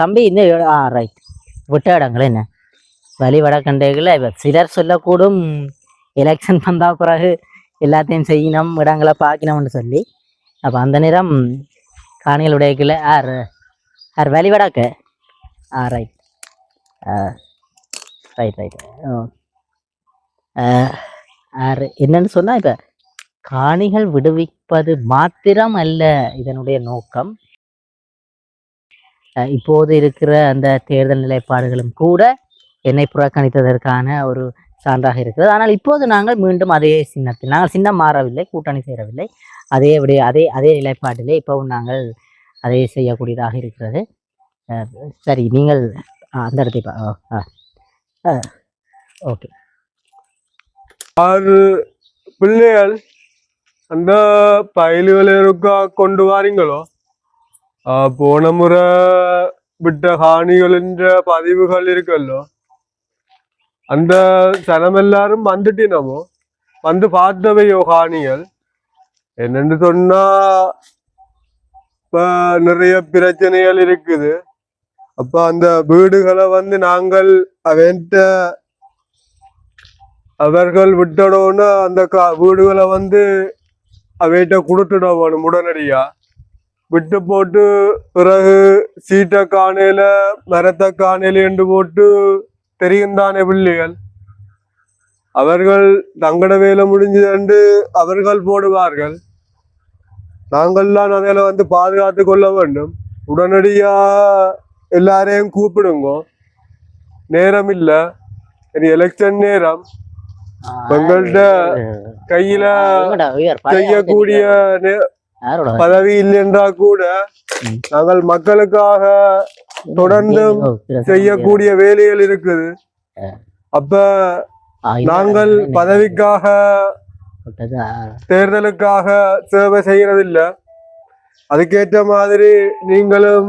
தம்பி இந்த ஆ ரைட் விட்ட இடங்கள் என்ன? வழி வடக்கண்டைகள் இப்போ சிலர் சொல்லக்கூடும். எலெக்ஷன் வந்தா பிறகு எல்லாத்தையும் செய்யணும் இடங்களை பார்க்கணும்னு சொல்லி. அப்போ அந்த நேரம் காணிகள் உடையக்கில் ஆர் ஆர் வழி வடக்கு? ஆ ரைட் ரைட் ரைட் ஆர் என்னன்னு சொன்னால் இப்போ காணிகள் விடுவிப்பது மாத்திரம் அல்ல இதனுடைய நோக்கம். இப்போது இருக்கிற அந்த தேர்தல் நிலைப்பாடுகளும் கூட என்னை புறக்கணித்ததற்கான ஒரு சான்றாக இருக்கிறது. ஆனால் இப்போது நாங்கள் மீண்டும் அதே சின்னத்தில் நாங்கள் சின்னம் மாறவில்லை கூட்டணி சேரவில்லை. அதே விட அதே அதே நிலைப்பாட்டிலே இப்போவும் நாங்கள் அதே செய்யக்கூடியதாக இருக்கிறது. சரி நீங்கள் ஆ, அந்த இடத்தை ஆ, ஆ ஓகே. ஆறு பிள்ளைகள் அந்த பயலுகள் கொண்டு வாரீங்களோ ஆ, போன முறை விட்ட காணிகள் என்ற பதிவுகள் இருக்குல்லோ அந்த சனம் எல்லாரும் வந்துட்டினமோ வந்து பார்த்தவையோ காணிகள் என்னன்னு சொன்னா இப்ப நிறைய பிரச்சனைகள் இருக்குது அப்ப அந்த வீடுகளை வந்து நாங்கள் அவன்கிட்ட அவர்கள் விட்டடோன்னு அந்த கா வீடுகளை வந்து அவைகிட்ட கொடுத்துட வேணும் உடனடியா விட்டு போட்டு பிறகு சீட்டை காணையில மரத்தை காணையில என்று போட்டு தெரியும் தானே பிள்ளைகள்? அவர்கள் தங்கட வேலை முடிஞ்சது அவர்கள் போடுவார்கள். நாங்கள்லாம் அதில் வந்து பாதுகாத்து கொள்ள வேண்டும். உடனடியா எல்லாரையும் கூப்பிடுங்க. நேரம் இல்லை இனி எலெக்ஷன் நேரம். உங்கள்ட்ட கையில செய்யக்கூடிய பதவி இல்லைன்றா கூட. நாங்கள் மக்களுக்காக தொடர்ந்து செய்யக்கூடிய வேலைகள் இருக்குது. அப்ப இல்ல, நாங்கள் பதவிக்காக தேர்தலுக்காக சேவை செய்யறதில்ல அதுக்கேற்ற மாதிரி நீங்களும்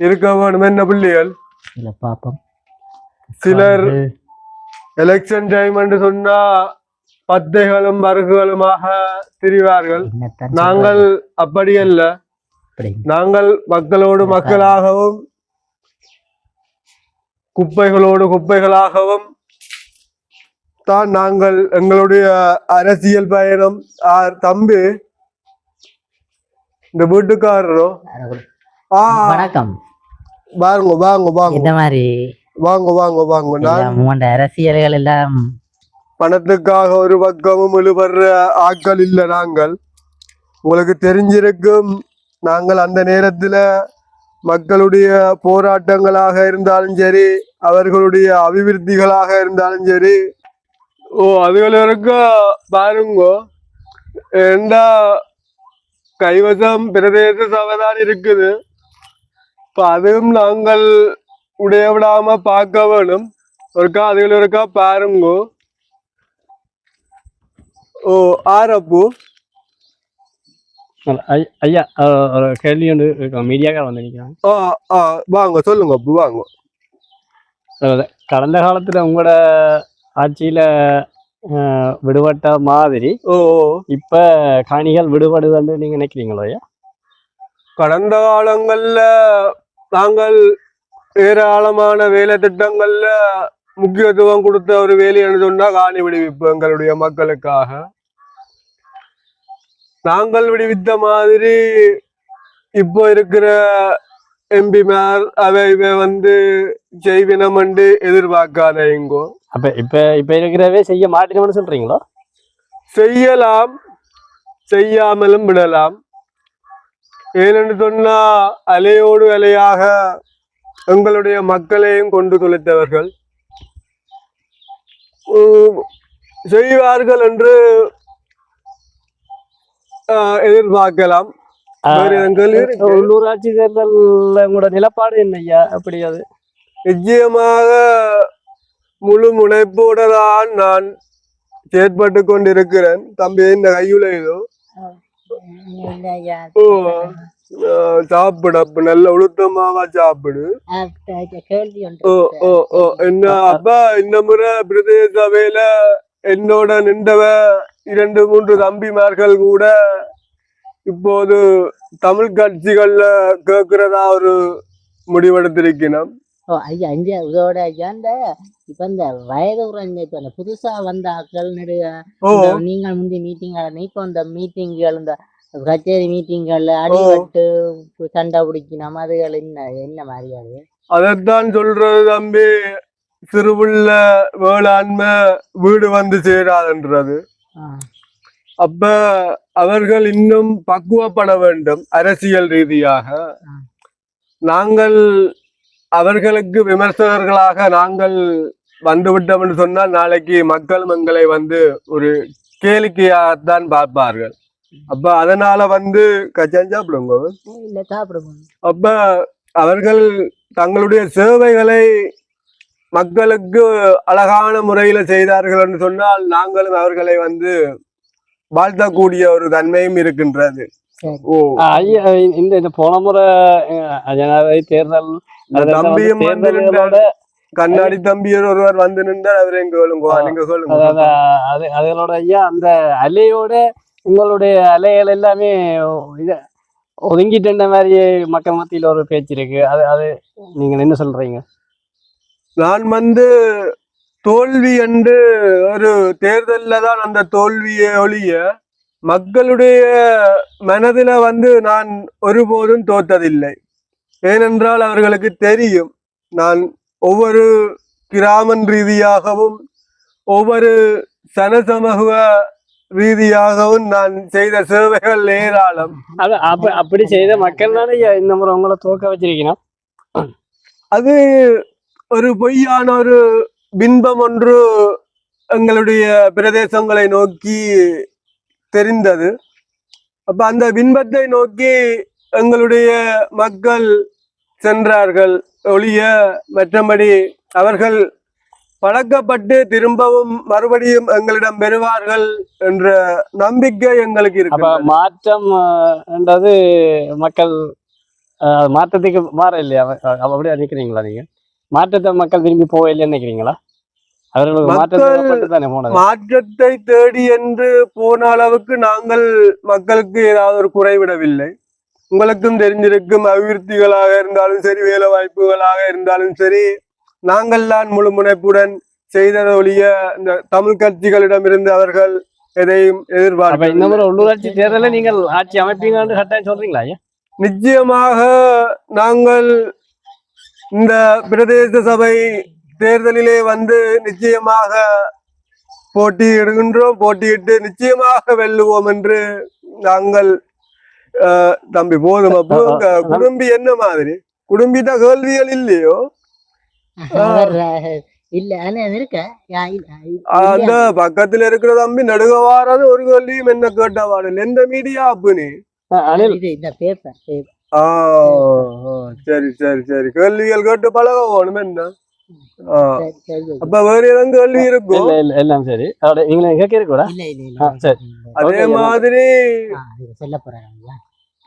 இருக்க வேணும் என்ன பிள்ளைகள்? இல்ல சிலர் எலெக்ஷன் டைம் என்று சொன்னா பத்தைகளும் மருகுகளுமாக திரிவார்கள். நாங்கள் அப்படி. அல்ல நாங்கள் மக்களோடு மக்களாகவும் குப்பைகளோடு குப்பைகளாகவும் தான் நாங்கள் எங்களுடைய அரசியல் பயணம் தம்பி இந்த வீட்டுக்காரரோ வணக்கம். வாங்க வாங்க வாங்க. இந்த மாதிரி? வாங்க வாங்க வாங்க. அரசியல்கள் எல்லாம் பணத்துக்காக ஒரு பக்கமும் இழுபடுற ஆட்கள் இல்லை நாங்கள். உங்களுக்கு தெரிஞ்சிருக்கும் நாங்கள் அந்த நேரத்தில் மக்களுடைய போராட்டங்களாக இருந்தாலும் சரி அவர்களுடைய அபிவிருத்திகளாக இருந்தாலும் சரி. ஓ அதுகள் வரைக்கும் பாருங்கோ. ஏண்டா கைவசம் பிரதேச சபைதான் இருக்குது. இப்போ அதுவும் நாங்கள் உடைய விடாமல் பார்க்க வேணும். ஒருக்கா அதுகள் ஒருக்கா பாருங்கோ. ஓ ஆரப்பு. ஐ- ஐயா ஒரு கேள்வி ஒன்று இருக்கு? மீடியாக்கார வந்து நிற்கிறாங்க ஆ ஆ வாங்க சொல்லுங்க அப்பு வாங்க. கடந்த காலத்துல உங்களோட ஆட்சியில விடுபட்ட மாதிரி ஓ ஓ. இப்ப காணிகள் விடுபடுதுன்னு நீங்க நினைக்கிறீங்களோ ஐயா? கடந்த காலங்கள்ல நாங்கள் ஏராளமான வேலை திட்டங்கள்ல முக்கியத்துவம் கொடுத்த ஒரு வேலைன்னு சொன்னா காணி விடுவிப்பு எங்களுடைய மக்களுக்காக. நாங்கள் விடுவித்த மாதிரி இப்போ இருக்கிற எம்பிமார் அவை இவை வந்து செய்வினம் என்று எதிர்பார்க்காத இங்கோ அப்ப இப்ப இப்ப இருக்கிறவே செய்ய மாட்டேன்னு சொல்றீங்களோ? செய்யலாம் செய்யாமலும் விடலாம். ஏனென்று சொன்னா அலையோடு அலையாக எங்களுடைய மக்களையும் கொண்டு தொலைத்தவர்கள். செய்வார்கள் என்று ஆஹ், எதிர்பார்க்கலாம். உள்ளூராட்சி தேர்தல்ல உங்களோட நிலப்பாடு என்ன ஐயா? அப்படி அது. நிச்சயமாக முழு முனைப்போட தான் நான் செயற்பட்டு கொண்டிருக்கிறேன். தம்பி இந்த கையுல இதோ ஓ. சாப்பிடு அப்ப நல்ல உளுத்தமாவா சாப்பிடு. கேள்வி ஓ ஓ ஓ என்ன அப்பா இந்த முறை பிரதேச சபையில என்னோட நின்றவ இரண்டு மூன்று தம்பிமார்கள் கூட இப்போது தமிழ் கட்சிகள்ல கேட்கிறதா ஒரு முடிவெடுத்திருக்கிறோம். ஓ ஐயா இந்த இதோட ஐயா இந்த இப்ப இந்த வயது குறைந்த இப்ப இந்த புதுசா வந்த ஆட்கள் நெடுக நீங்கள் முந்தி மீட்டிங்கள் இப்போ இந்த மீட்டிங்கள் இந்த கச்சேரி மீட்டிங்கள்ல அடிபட்டு சண்டை பிடிக்கணும் அதுகள் என்ன என்ன மாதிரி அது? அதைத்தான் சொல்றது தம்பி. சிறுவுள்ள வேளாண்மை வீடு வந்து சேராதுன்றது. அப்ப அவர்கள் இன்னும் பக்குவப்பட வேண்டும் அரசியல் ரீதியாக. நாங்கள் அவர்களுக்கு விமர்சகர்களாக நாங்கள் வந்துவிட்டோம் என்று சொன்னால் நாளைக்கு மக்கள் எங்களை வந்து ஒரு கேளிக்கையாகத்தான் பார்ப்பார்கள். அப்ப அதனால வந்து கச்சான் சாப்பிடுங்க. இல்ல அப்ப அவர்கள் தங்களுடைய சேவைகளை மக்களுக்கு அழகான முறையில செய்தார்கள் என்று சொன்னால் நாங்களும் அவர்களை வந்து வாழ்த்தக்கூடிய ஒரு தன்மையும் இருக்கின்றது. இந்த இந்த போன முறை ஜனாதிபதி தேர்தல் தம்பியும் வந்து நின்றார். கண்ணாடி தம்பியர் ஒருவர் வந்து நின்றார். அவரை கேளுங்க. நீங்க சொல்லுங்க அதாவது அது அதுகளோட ஐயா அந்த அலையோட உங்களுடைய அலைகள் எல்லாமே இத ஒதுங்கிட்டு மாதிரி மக்கள் மத்தியில் ஒரு பேச்சு இருக்கு. அது அது நீங்கள் என்ன சொல்றீங்க? நான் வந்து தோல்வி என்று ஒரு தேர்தலில் தான் அந்த தோல்வியை ஒழிய மக்களுடைய மனதில் வந்து நான் ஒருபோதும் தோத்ததில்லை. ஏனென்றால் அவர்களுக்கு தெரியும் நான் ஒவ்வொரு கிராமன் ரீதியாகவும் ஒவ்வொரு சனசமூக ரீதியாகவும் நான் செய்த சேவைகள் ஏராளம். அது அப்ப அப்படி செய்த மக்கள் தானே இந்த முறை உங்களை தோக்க வச்சிருக்கணும் அது ஒரு பொய்யான ஒரு பின்பம் ஒன்று எங்களுடைய பிரதேசங்களை நோக்கி தெரிந்தது. அப்ப அந்த பின்பத்தை நோக்கி எங்களுடைய மக்கள் சென்றார்கள். ஒழிய மற்றபடி அவர்கள் பழக்கப்பட்டு திரும்பவும் மறுபடியும் எங்களிடம் பெறுவார்கள் என்ற நம்பிக்கை எங்களுக்கு இருக்கு மாற்றம் என்றது மக்கள் மாற்றத்துக்கு மாற இல்லையா அப்படியே நினைக்கிறீங்களா நீங்க? மாற்றத்தை மக்கள் விரும்பி போக இல்லைன்னு நினைக்கிறீங்களா மாற்றத்தை தேடி என்று போன அளவுக்கு நாங்கள் மக்களுக்கு ஏதாவது ஒரு குறைவிடவில்லை உங்களுக்கும் தெரிஞ்சிருக்கும் அபிவிருத்திகளாக இருந்தாலும் சரி வேலை வாய்ப்புகளாக இருந்தாலும் சரி நாங்கள் தான் முழு முனைப்புடன் செய்தத ஒழிய இந்த தமிழ் கட்சிகளிடமிருந்து அவர்கள் எதையும் அப்ப இந்த எதிர்பார்க்க முறை உள்ளூராட்சி தேர்தலில் நீங்கள் ஆட்சி அமைப்பீங்கன்னு கட்டாயம் சொல்றீங்களா நிச்சயமாக நாங்கள் இந்த பிரதேச சபை தேர்தலிலே வந்து நிச்சயமாக போட்டியிடுகின்றோம் போட்டியிட்டு நிச்சயமாக வெல்லுவோம் என்று நாங்கள் தம்பி போதும். அப்போ குடும்பி என்ன மாதிரி? குடும்பிட்ட கேள்விகள் இல்லையோ? இல்ல ஆனா இருக்க? யா, இல்ல, இல்ல. அந்த பக்கத்துல இருக்கிற தம்பி நடுக வாராது ஒரு கேள்வியும் என்ன கேட்டவாடு எந்த மீடியா அப்பு நீ? அஹ் அனில் இது இந்த பேப்பர் சரி சரி சரி. கேள்விகள் கேட்டு பழக வேணும் என்ன? ஆ, சரி சரி அப்ப வேற ஏதாவது கேள்வி இருக்கும் இல்ல இல்ல எல்லாம் சரி. நீங்க கேட்க சரி. அதே மாதிரி சொல்ல போறாங்க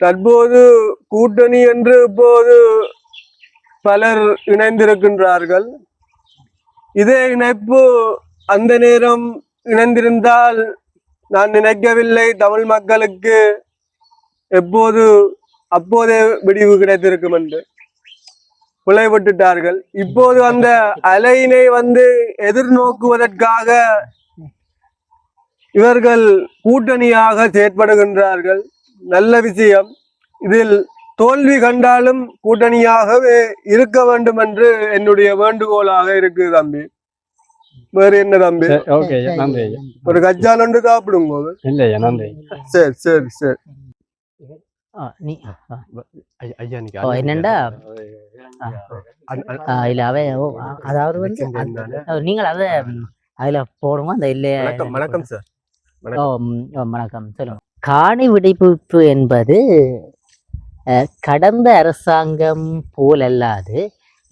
தற்போது கூட்டணி என்று இப்போது பலர் இணைந்திருக்கின்றார்கள். இதே இணைப்பு அந்த நேரம் இணைந்திருந்தால் நான் நினைக்கவில்லை. தமிழ் மக்களுக்கு எப்போது அப்போதே விடிவு கிடைத்திருக்கும் என்று. பிழை விட்டுட்டார்கள். இப்போது அந்த அலையினை வந்து எதிர்நோக்குவதற்காக இவர்கள் கூட்டணியாக செயற்படுகின்றார்கள். நல்ல விஷயம். இதில் தோல்வி கண்டாலும் கூட்டணியாகவே இருக்க வேண்டும் என்று என்னுடைய வேண்டுகோளாக இருக்கு தம்பி. வேறு என்ன தம்பி? ஓகே நன்றி ஒரு கச்சான் ஒன்று நன்றி. சரி சரி சரி. ஆ, நீ ஆ, ஆ. ஐயா ஓ, என்னண்டா? ஆ, இல்ல அவ அதாவது வந்து நீங்கள் அதை அதுல போடுங்க அந்த இல்லையே வணக்கம் வணக்கம் சார். வணக்கம். சொல்லுங்க. காணி விடுவிப்பு என்பது கடந்த அரசாங்கம் போலல்லாது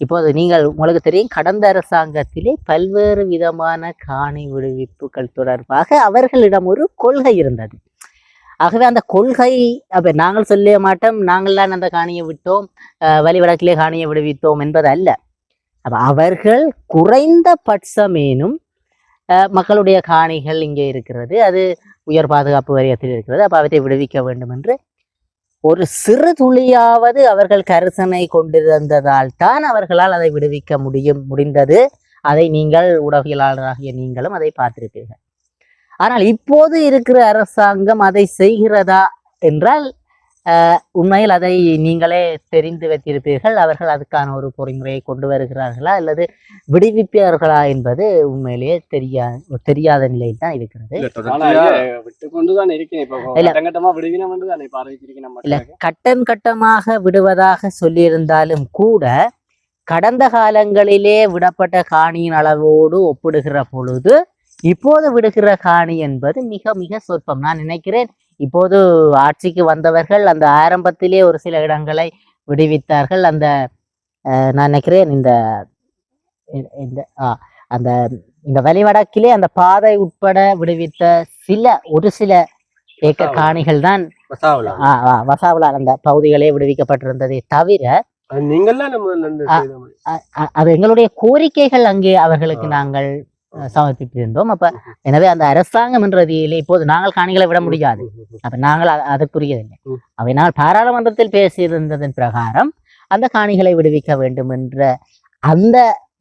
இப்போது நீங்கள் உங்களுக்கு தெரியும் கடந்த அரசாங்கத்திலே பல்வேறு விதமான காணி விடுவிப்புகள் தொடர்பாக அவர்களிடம் ஒரு கொள்கை இருந்தது. ஆகவே அந்த கொள்கை அப்ப நாங்கள் சொல்ல மாட்டோம் நாங்கள் தான் அந்த காணியை விட்டோம் அஹ், வழிவடக்கிலே காணியை விடுவித்தோம் என்பது அல்ல அப்போ அவர்கள் குறைந்த பட்சமேனும் அஹ், மக்களுடைய காணிகள் இங்கே இருக்கிறது அது உயர் பாதுகாப்பு வாரியத்தில் இருக்கிறது அப்போ அவற்றை விடுவிக்க வேண்டும் என்று ஒரு சிறு துளியாவது அவர்கள் கரிசனை கொண்டிருந்ததால் தான் அவர்களால் அதை விடுவிக்க முடியும் முடிந்தது. அதை நீங்கள் உடவியலாளராகிய நீங்களும் அதை பார்த்திருப்பீர்கள். ஆனால் இப்போது இருக்கிற அரசாங்கம் அதை செய்கிறதா? என்றால் உண்மையில் அதை நீங்களே தெரிந்து வைத்திருப்பீர்கள். அவர்கள் அதுக்கான ஒரு பொறிமுறையை கொண்டு வருகிறார்களா? அல்லது விடுவிப்பார்களா என்பது உண்மையிலேயே தெரியா தெரியாத நிலையில் தான் இருக்கிறது. இல்ல. கட்டம் கட்டமாக விடுவதாக சொல்லியிருந்தாலும் கூட கடந்த காலங்களிலே விடப்பட்ட காணியின் அளவோடு ஒப்பிடுகிற பொழுது இப்போது விடுகிற காணி என்பது மிக மிக சொற்பம். நான் நினைக்கிறேன் இப்போது ஆட்சிக்கு வந்தவர்கள் அந்த ஆரம்பத்திலே ஒரு சில இடங்களை விடுவித்தார்கள். அந்த நான் நினைக்கிறேன் இந்த இந்த- அந்த இந்த வழிவடக்கிலே அந்த பாதை உட்பட விடுவித்த சில ஒரு சில ஏக்கர் காணிகள் தான் வசாவலா அந்த பகுதிகளே விடுவிக்கப்பட்டிருந்ததே தவிர அது எங்களுடைய கோரிக்கைகள் அங்கே அவர்களுக்கு நாங்கள் சமர்ப்பித்திருந்தோம். அப்ப எனவே அந்த அரசாங்கம் என்ற ரீதியிலே இப்போது நாங்கள் காணிகளை விட முடியாது. அப்ப நாங்கள் அதற்குரியதில்லை. அவை நாங்கள் பாராளுமன்றத்தில் பேசியிருந்ததன் பிரகாரம் அந்த காணிகளை விடுவிக்க வேண்டும் என்ற அந்த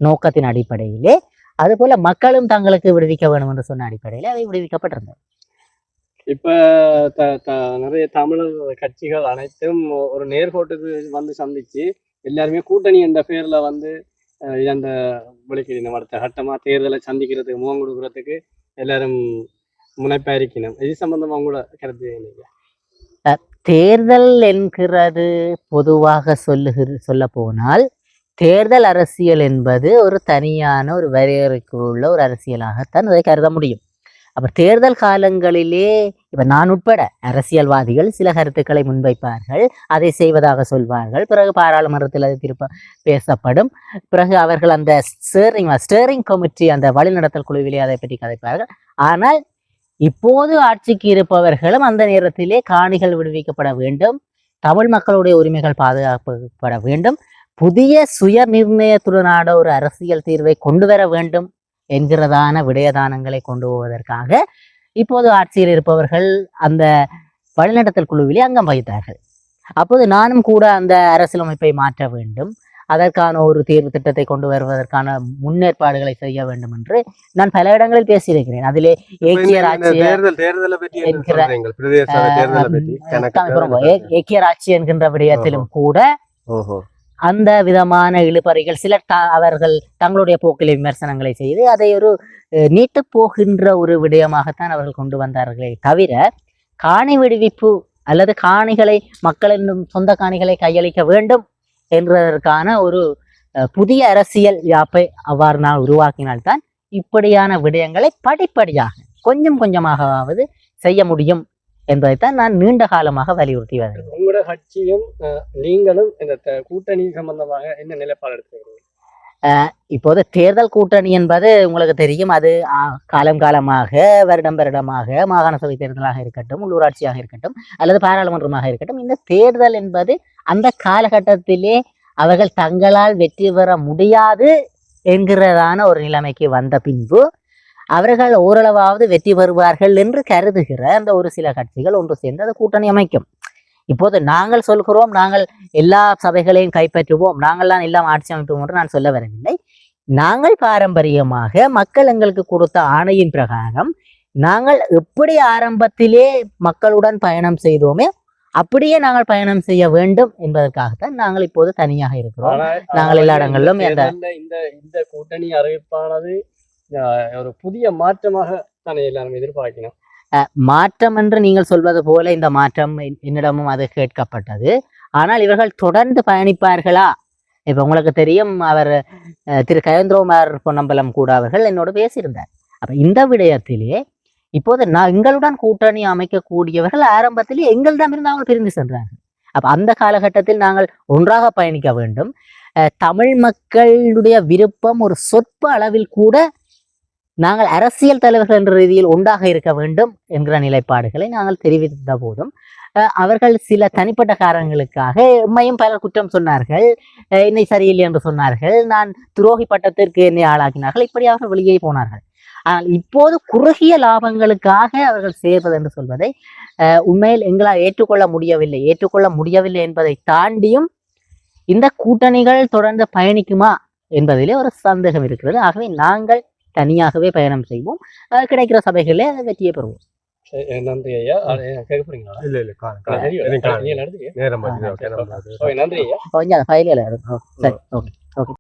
நோக்கத்தின் அடிப்படையிலே அதுபோல மக்களும் தங்களுக்கு விடுவிக்க வேண்டும் என்று சொன்ன அடிப்படையிலே அவை விடுவிக்கப்பட்டிருந்தது. இப்ப நிறைய தமிழர் கட்சிகள் அனைத்தும் ஒரு நேர்கோட்டுக்கு வந்து சந்திச்சு எல்லாருமே கூட்டணி என்ற பேர்ல வந்து இழந்த அந்த விளக்கிடணும் அடுத்த கட்டமா தேர்தலை சந்திக்கிறதுக்கு முகம் கொடுக்கறதுக்கு எல்லாரும் முனைப்பா இருக்கணும் இது சம்பந்தமாக உங்களோட கருத்து தேர்தல் என்கிறது பொதுவாக சொல்லுகிற சொல்ல போனால் தேர்தல் அரசியல் என்பது ஒரு தனியான ஒரு வரையறைக்குள்ள ஒரு அரசியலாகத்தான் அதை கருத முடியும். அப்போ தேர்தல் காலங்களிலே இப்போ நான் உட்பட அரசியல்வாதிகள் சில கருத்துக்களை முன்வைப்பார்கள் அதை செய்வதாக சொல்வார்கள். பிறகு பாராளுமன்றத்தில் அது திருப்ப பேசப்படும். பிறகு அவர்கள் அந்த ஸ்டேரிங் ஸ்டேரிங் கமிட்டி அந்த வழிநடத்தல் குழுவிலே அதை பற்றி கதைப்பார்கள். ஆனால் இப்போது ஆட்சிக்கு இருப்பவர்களும் அந்த நேரத்திலே காணிகள் விடுவிக்கப்பட வேண்டும். தமிழ் மக்களுடைய உரிமைகள் பாதுகாக்கப்பட வேண்டும். புதிய சுய நிர்ணயத்துடனான ஒரு அரசியல் தீர்வை கொண்டு வர வேண்டும் என்கிறதான விடயதானங்களை கொண்டு போவதற்காக இப்போது ஆட்சியில் இருப்பவர்கள் அந்த வழிநடத்தல் குழுவிலே அங்கம் வகித்தார்கள். அப்போது நானும் கூட அந்த அரசியலமைப்பை மாற்ற வேண்டும். அதற்கான ஒரு தீர்வு திட்டத்தை கொண்டு வருவதற்கான முன்னேற்பாடுகளை செய்ய வேண்டும் என்று நான் பல இடங்களில் பேசியிருக்கிறேன். அதிலே ஏக்கிய ஏக்கிய ராட்சி என்கின்ற விடயத்திலும் கூட அந்த விதமான இழுபறிகள் சிலர் த- அவர்கள் தங்களுடைய போக்கிலே விமர்சனங்களை செய்து அதை ஒரு நீட்டு நீட்டுப் போகின்ற ஒரு விடயமாகத்தான் அவர்கள் கொண்டு வந்தார்களே தவிர காணி விடுவிப்பு அல்லது காணிகளை மக்களின் சொந்த காணிகளை கையளிக்க வேண்டும் என்றதற்கான ஒரு புதிய அரசியல் யாப்பை அவ்வாறு நான் உருவாக்கினால்தான் இப்படியான விடயங்களை படிப்படியாக கொஞ்சம் கொஞ்சமாகவாவது செய்ய முடியும் என்பதைத்தான் நான் நீண்ட காலமாக வலியுறுத்தி வருகிறேன். உங்களோட கட்சியும் நீங்களும் இந்த கூட்டணி சம்பந்தமாக என்ன நிலைப்பாடு எடுத்துக்கிறீங்க இப்போது தேர்தல் கூட்டணி என்பது உங்களுக்கு தெரியும். அது காலம் காலமாக வருடம் வருடமாக மாகாண சபை தேர்தலாக இருக்கட்டும் உள்ளூராட்சியாக இருக்கட்டும் அல்லது பாராளுமன்றமாக இருக்கட்டும் இந்த தேர்தல் என்பது அந்த காலகட்டத்திலே அவர்கள் தங்களால் வெற்றி பெற முடியாது என்கிறதான ஒரு நிலைமைக்கு வந்த பின்பு அவர்கள் ஓரளவாவது வெற்றி பெறுவார்கள் என்று கருதுகிற அந்த ஒரு சில கட்சிகள் ஒன்று சேர்ந்து அந்த கூட்டணி அமைக்கும். இப்போது நாங்கள் சொல்கிறோம் நாங்கள் எல்லா சபைகளையும் கைப்பற்றுவோம் நாங்கள் தான் எல்லாம் ஆட்சி அமைப்போம் என்று நான் சொல்ல வரவில்லை. நாங்கள் பாரம்பரியமாக மக்கள் எங்களுக்கு கொடுத்த ஆணையின் பிரகாரம் நாங்கள் எப்படி ஆரம்பத்திலே மக்களுடன் பயணம் செய்தோமே அப்படியே நாங்கள் பயணம் செய்ய வேண்டும் என்பதற்காகத்தான் நாங்கள் இப்போது தனியாக இருக்கிறோம். நாங்கள் எல்லா இடங்களிலும் இந்த இந்த கூட்டணி அறிவிப்பானது ஒரு புதிய மாற்றமாக தானே எல்லாரும் எதிர்பார்க்கணும் மாற்றம் என்று நீங்கள் சொல்வது போல இந்த மாற்றம் என்னிடமும் அது கேட்கப்பட்டது. ஆனால் இவர்கள் தொடர்ந்து பயணிப்பார்களா? இப்ப உங்களுக்கு தெரியும் அவர் திரு கயந்திரோமார் பொன்னம்பலம் கூட அவர்கள் என்னோடு பேசியிருந்தார். அப்ப இந்த விடயத்திலே இப்போது நான் எங்களுடன் கூட்டணி அமைக்கக்கூடியவர்கள் ஆரம்பத்திலே எங்களிடமிருந்து அவங்க பிரிந்து சென்றார்கள். அப்ப அந்த காலகட்டத்தில் நாங்கள் ஒன்றாக பயணிக்க வேண்டும். தமிழ் மக்களுடைய விருப்பம் ஒரு சொற்ப அளவில் கூட நாங்கள் அரசியல் தலைவர்கள் என்ற ரீதியில் ஒன்றாக இருக்க வேண்டும் என்கிற நிலைப்பாடுகளை நாங்கள் தெரிவித்த போதும். அஹ், அவர்கள் சில தனிப்பட்ட காரணங்களுக்காக எம்மையும் பலர் குற்றம் சொன்னார்கள். அஹ், என்னை சரியில்லை என்று சொன்னார்கள். நான் துரோகி பட்டத்திற்கு என்னை ஆளாக்கினார்கள். இப்படி அவர்கள் வெளியே போனார்கள். ஆனால் இப்போது குறுகிய லாபங்களுக்காக அவர்கள் சேர்வது என்று சொல்வதை உண்மையில் எங்களால் ஏற்றுக்கொள்ள முடியவில்லை. ஏற்றுக்கொள்ள முடியவில்லை என்பதை தாண்டியும் இந்த கூட்டணிகள் தொடர்ந்து பயணிக்குமா என்பதிலே ஒரு சந்தேகம் இருக்கிறது. ஆகவே நாங்கள் தனியாகவே பயணம் செய்வோம். கிடைக்கிற சபைகளிலே வெற்றியை பெறுவோம். சரி, நன்றி ஐயா. கேட்க போறீங்களா? இல்ல நேரம் நன்றி ஐயா. கொஞ்சம் ஃபைலில் இருக்கும் சரி ஓகே.